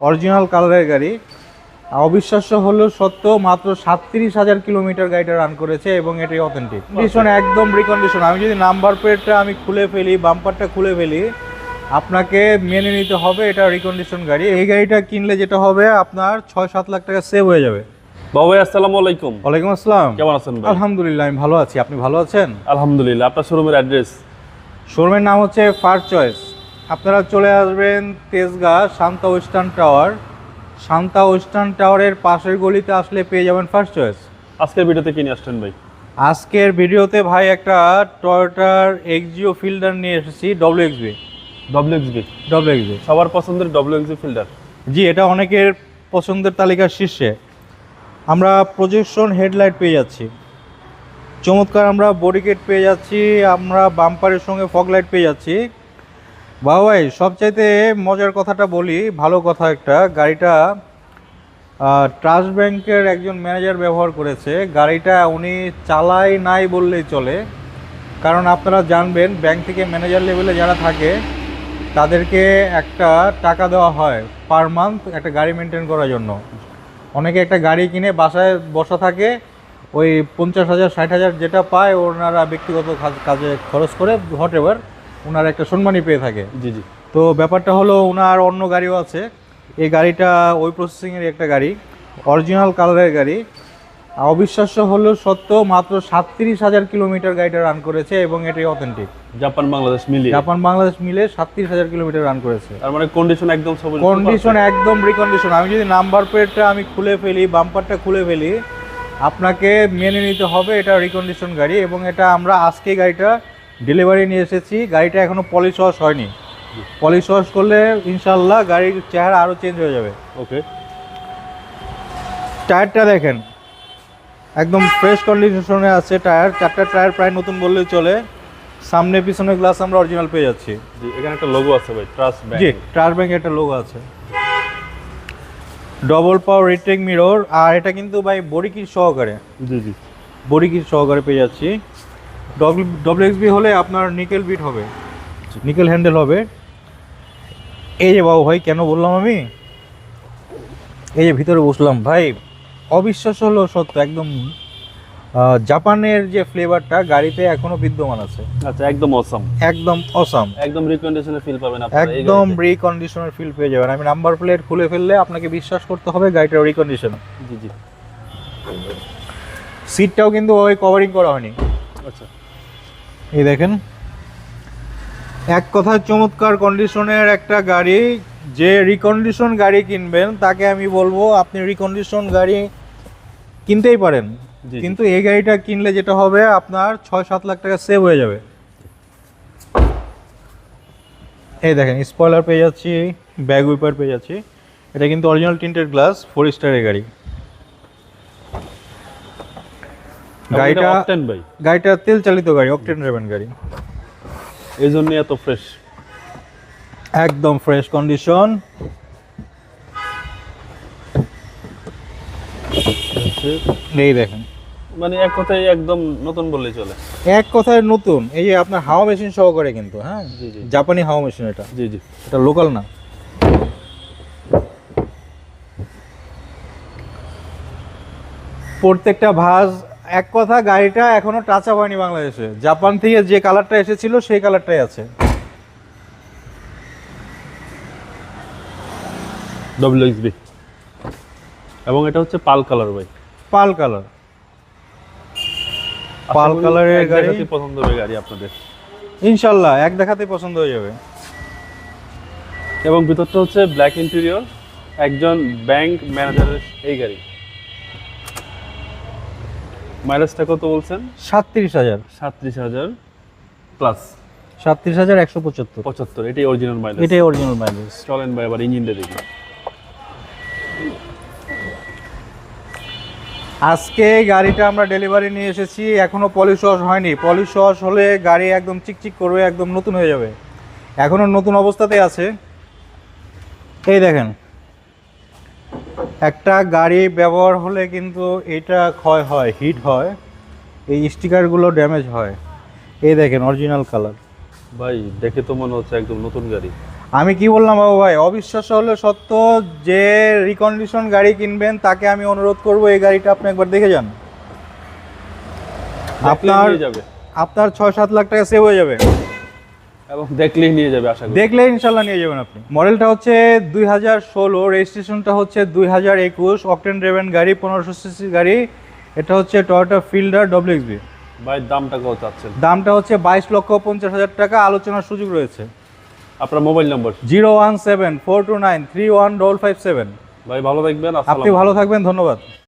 Original কালারের গাড়ি। অবিশ্বাস্য হলেও সত্য মাত্র সাতত্রিশ হাজার কিলোমিটার গাড়িটা রান করেছে এবং এটাই অথেন্টিক কন্ডিশন একদম রিকন্ডিশন আমি যদি নাম্বার প্লেটটা আমি খুলে ফেলি বাম্পারটা খুলে ফেলি আপনাকে মেনে নিতে হবে এটা রিকন্ডিশন গাড়ি। এই গাড়িটা কিনলে যেটা হবে আপনার ছয় সাত লাখ টাকা সেভ হয়ে যাবে। বাবু ভাই আসসালামু আলাইকুম। ওয়ালাইকুম আসসালাম। কেমন আছেন আলহামদুলিল্লাহ আমি ভালো আছি। আপনি ভালো আছেন? আলহামদুলিল্লাহ আপনার শোরুমের অ্যাড্রেস শোরুমের নাম হচ্ছে ফার্স্ট চয়েস আপনারা চলে আসবেন Tejgaon Shanta western tower. Shanta western টাওয়ারের পাশের গলিতে আসলে পেয়ে যাবেন ফার্স্ট চয়েস আজকের ভিডিওতে কিনে আসছেন ভাই? আজকের ভিডিওতে ভাই একটা টয়োটার এক্সজিও ফিল্ডার নিয়ে এসেছি W XB W XB W XB সবার পছন্দের ডব্লিউ এক্সবি ফিল্টার জি এটা অনেকের পছন্দের তালিকার শীর্ষে। আমরা প্রজেকশন হেডলাইট পেয়ে যাচ্ছি। চমৎকার আমরা বডি কিট পেয়ে যাচ্ছি আমরা বাম্পারের সঙ্গে ফগ লাইট পেয়ে যাচ্ছি। বাবা ভাই, সবচাইতে মজার কথাটা বলি, ভালো কথা একটা। গাড়িটা ট্রাস্ট ব্যাংকের একজন ম্যানেজার ব্যবহার করেছে। গাড়িটা উনি চালায় নাই বললেই চলে। কারণ আপনারা জানবেন, ব্যাংক থেকে ম্যানেজার লেভেলে যারা থাকে, তাদেরকে একটা টাকা দেওয়া হয় পার মান্থ একটা গাড়ি মেনটেন করার জন্য। অনেকে একটা গাড়ি কিনে বাসায় বসা থাকে, ওই পঞ্চাশ হাজার, ষাট হাজার যেটা পায় ওনারা ব্যক্তিগত কাজে খরচ করে, হোয়াট এভার। ওনারা একটা সম্মানই পেয়ে থাকে। জি জি। তো ব্যাপারটা হলো ওনার অন্য গাড়িও আছে। এই গাড়িটা ওই প্রসেসিংয়ের একটা গাড়ি অরিজিনাল কালারের গাড়ি। অবিশ্বাস্য হলেও সত্য মাত্র সাতত্রিশ হাজার কিলোমিটার গাড়িটা রান করেছে এবং এটাই অথেন্টিক জাপান বাংলাদেশ মিলিয়ে। জাপান বাংলাদেশ মিলে সাতত্রিশ হাজার কিলোমিটার রান করেছে। তার মানে কন্ডিশন একদম কন্ডিশন একদম রিকন্ডিশন আমি যদি নাম্বার প্লেটটা আমি খুলে ফেলি বাম্পারটা খুলে ফেলি আপনাকে মেনে নিতে হবে এটা রিকন্ডিশন গাড়ি এবং এটা আমরা আজকে গাড়িটা ডেলিভারি নিয়ে এসেছি। গাড়িটা এখনও পলিশ ওয়াশ হয়নি। পলিশ ওয়াশ করলে ইনশাল্লাহ গাড়ির চেহারা আরও চেঞ্জ হয়ে যাবে। ওকে। টায়ারটা দেখেন। একদম ফ্রেশ কন্ডিশনে আছে টায়ার চারটা টায়ার প্রায় নতুন বললেই চলে। সামনে পিছনে গ্লাস আমরা অরিজিনাল পেয়ে যাচ্ছি। জি এখানে একটা লোগো আছে ভাই ট্রাস্ট ব্যাংক জি ট্রায়ার ব্যাংকে একটা লোগো আছে। ডবল পাওয়ার রিটেক মিরর আর এটা কিন্তু ভাই বডি কিট সহকারে। জি জি। বডি কিট সহকারে পেয়ে যাচ্ছি। ডব্লিউ এক্সবি হলে আপনার নিকেল বিট হবে। নিকেল হ্যান্ডেল হবে। এই যে বাবু ভাই কেন বললাম আমি? এই যে ভিতরে বসলাম। ভাই অবিশ্বাস্য হলো সত্য একদম জাপানের যে ফ্লেভারটা গাড়িতে এখনও বিদ্যমান আছে। আচ্ছা একদম অসাম একদম অসাম একদম রিকন্ডিশনে ফিল পাবেন আপনারা এই একদম। রিকন্ডিশনার ফিল পেয়ে যাবেন। আমি নাম্বার প্লেট খুলে ফেললে আপনাকে বিশ্বাস করতে হবে গাড়িটা রিকন্ডিশন জি জি। সিটটাও কিন্তু ওই কভারিং করা হয়নি। আচ্ছা। এই দেখেন। এক কথায় চমৎকার কন্ডিশনের একটা গাড়ি। যে রিকন্ডিশন গাড়ি কিনবেন তাকে আমি বলব আপনি রিকন্ডিশন গাড়ি কিনতেই পারেন। কিন্তু এই গাড়িটা কিনলে যেটা হবে আপনার ছয় সাত লাখ টাকা সেভ হয়ে যাবে। এই দেখেন স্পয়লার পেয়ে যাচ্ছি ব্যাগ উইপার পেয়ে যাচ্ছি। এটা কিন্তু অরিজিনাল টিন্টেড গ্লাস ফোর স্টারের গাড়ি। গাড়িটা অকটেন ভাই। গাড়িটা তেল চালিত গাড়ি অকটেন ড্রাইভেন গাড়ি। এই জন্যই এত ফ্রেশ একদম ফ্রেশ কন্ডিশন এই দেখেন। মানে এক কথায় একদম নতুন বললেই চলে। এক কথায় নতুন। এই যে আপনার হাওয়া মেশিন সহকারে কিন্তু হ্যাঁ। জাপানি হাওয়া মেশিন এটা। জি জি। এটা লোকাল না। প্রত্যেকটা ভাঁজ এক কথা গাড়িটা এখনও টাচ আপ হয়নি বাংলাদেশে। জাপান থেকে যে কালারটা এসেছিল সেই কালারটাই আছে। এবং এটা হচ্ছে পাল কালার ভাই। পাল কালার পাল কালারের গাড়ি পছন্দ হবে গাড়ি আপনাদের। ইনশাল্লাহ এক দেখাতেই পছন্দ হয়ে যাবে। এবং ভিতরটা হচ্ছে ব্ল্যাক ইন্টেরিয়র একজন ব্যাংক ম্যানেজারের এই গাড়ি। মাইলেজটা কত বলছেন? সাতত্রিশ হাজার। সাতত্রিশ হাজার প্লাস সাতত্রিশ হাজার একশো পঁচাত্তর। পঁচাত্তর এটাই অরিজিনাল মাইলেজ এটাই অরিজিনাল মাইলেজ চলেন ভাই আবার ইঞ্জিনটা দেখি। আজকে গাড়িটা আমরা ডেলিভারি নিয়ে এসেছি এখনও পলিশ ওয়াশ হয়নি। পলিশ ওয়াশ হলে গাড়ি একদম চিকচিক করবে একদম নতুন হয়ে যাবে। এখনও নতুন অবস্থাতে আছে। এই দেখেন একটা গাড়ি ব্যবহার হলে কিন্তু এটা ক্ষয় হয় হিট হয় এই স্টিকারগুলো ড্যামেজ হয়। এই দেখেন অরিজিনাল কালার ভাই দেখে তো মনে হচ্ছে একদম নতুন গাড়ি। আমি কি বললাম বাবু ভাই? অবিশ্বাস্য হলে সত্য যে রিকন্ডিশন গাড়ি কিনবেন তাকে আমি অনুরোধ করব এই গাড়িটা আপনি একবার দেখে যান। আপনার আপনার নিয়ে যাবে। আপনার ছয় সাত লাখ টাকা সেভ হয়ে যাবে। এবং দেখলেই নিয়ে যাবে আশা করি। দেখলে ইনশাল্লাহ নিয়ে যাবেন আপনি। মডেলটা হচ্ছে দুই হাজার ষোলো রেজিস্ট্রেশনটা হচ্ছে দুই হাজার একুশ অকটেন ড্রেভেন গাড়ি পনেরোশো সিসি গাড়ি। এটা হচ্ছে টয়োটা ফিল্ডার ডব্লিউএক্সবি ভাই দামটা কত চাচ্ছেন? দামটা হচ্ছে বাইশ লক্ষ পঞ্চাশ হাজার টাকা আলোচনার সুযোগ রয়েছে। আপনার mobile number? Zero one seven four two nine three one double five seven. ভাই ভালো থাকবেন আপনি ভালো থাকবেন ধন্যবাদ।